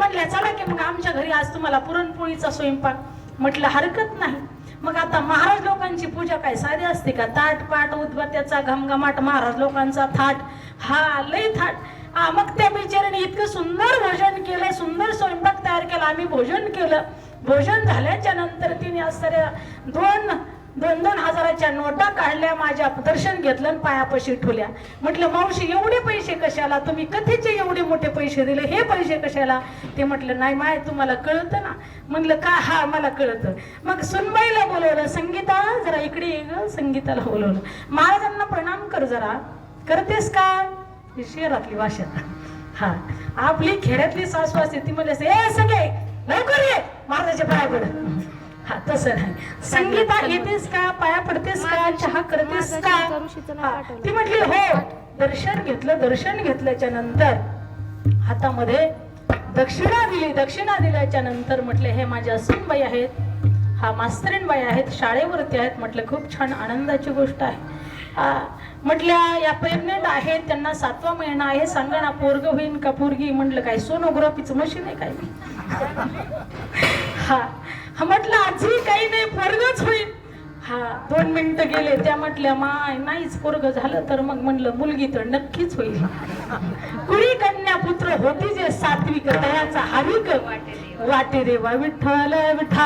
म्हणल्या चला की मग आमच्या घरी आज तुम्हाला पुरणपोळीचा स्वयंपाक. म्हटलं हरकत नाही. मग आता महाराज लोकांची पूजा काय साधी असते का? ताट पाट उदबत्याचा घमघमाट महाराज लोकांचा थाट. हा लय थाट. हा मग त्या बिचाऱ्याने इतकं सुंदर भोजन केलं सुंदर स्वयंपाक तयार केला आम्ही भोजन केलं. भोजन झाल्याच्यानंतर तिने असणाऱ्या दोन दोन नोटा काढल्या माझ्या दर्शन घेतलं आणि पायापाशी ठेवल्या. म्हटलं मावशी एवढे पैसे कशाला? तुम्ही कथेचे एवढे मोठे पैसे दिले हे पैसे कशाला? ते म्हटलं नाही माय तुम्हाला कळतं ना. म्हणलं का? हा मला कळतं. मग सुनबाईला बोलवलं संगीता जरा इकडे ये ग. संगीताला बोलवलं महाराजांना प्रणाम कर जरा. करतेस का? शहरातली भाषा. हा. आपली खेड्यातली सासू असते ती म्हणले ए सगळे लवकर ये महाराजाच्या पाया पड हा तसं नाही. संगीता येतेस का? पाया पडतेस का? चहा करतेस का? ती म्हटली हो दर्शन घेतलं दर्शन घेतल्याच्या नंतर हातामध्ये दक्षिणा दिली दक्षिणा दिल्याच्या नंतर म्हटले हे माझ्या सुनबाई आहेत हा मास्तरीणबाई आहेत शाळेवरती आहेत. म्हटलं खूप छान आनंदाची गोष्ट आहे. म्हटल्या या प्रेग्नेंट आहेत त्यांना सातवा महिना आहे सांगा ना पोरग होईन का पोरगी? म्हटलं काय सोनोग्राफीचं मशीन आहे काय? हा. हा म्हटलं आजी काही नाही पोरगच होईल हा दोन मिनिटं गेले त्या म्हटल्या माय नाहीच पोरग झालं तर मग म्हणलं मुलगी तर नक्कीच होईल. कुळी कन्या पुत्र होती जे सात्विक तयाचा हाविक वाटे देवा विठ्ठल विठ्ठल.